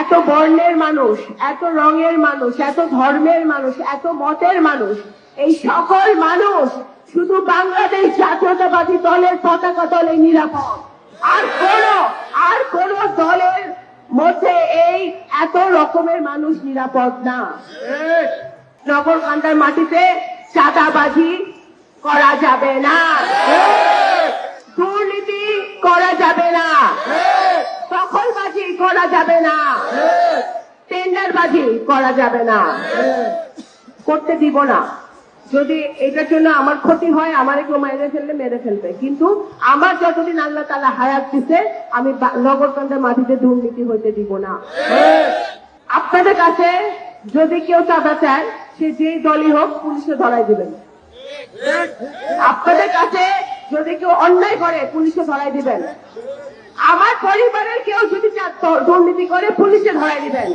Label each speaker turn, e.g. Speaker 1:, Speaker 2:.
Speaker 1: এত বর্ণের মানুষ, এত রঙের মানুষ, এত ধর্মের মানুষ, এত মতের মানুষ, এই সকল মানুষ শুধু বাংলাদেশ জাতীয়তাবাদী দলের পতাকা দলে নিরাপদ। আর কোন আর কোন দলের মধ্যে এই এত রকমের মানুষ নিরাপদ না। নগরকান্দার মাটিতে চাঁদাবাজি করা যাবে না। দুর্নীতি করা যাবে না। করা যাবে না। টেন্ডারবাজি করা যাবে না। করতে দিব না। যদি এটার জন্য আমার ক্ষতি হয়, আমার কেউ মেরে ফেললে মেরে ফেলবে। কিন্তু আমার যতদিন আল্লাহ তালা হায়াত দিছে, আমি নগরকান্দার মাটিতে দুর্নীতি হইতে দিব না। আপনাদের কাছে যদি কেউ চাঁদা চায়, সে যেই দলই হোক, পুলিশে ধরাই দিবেন। আপনাদের কাছে যদি কেউ অন্যায় করে, পুলিশে ধরাই দিবেন। আমার পরিবারের কেউ যদি চা- দ- দুর্নীতি করে পুলিশে ধরাই দিবেন।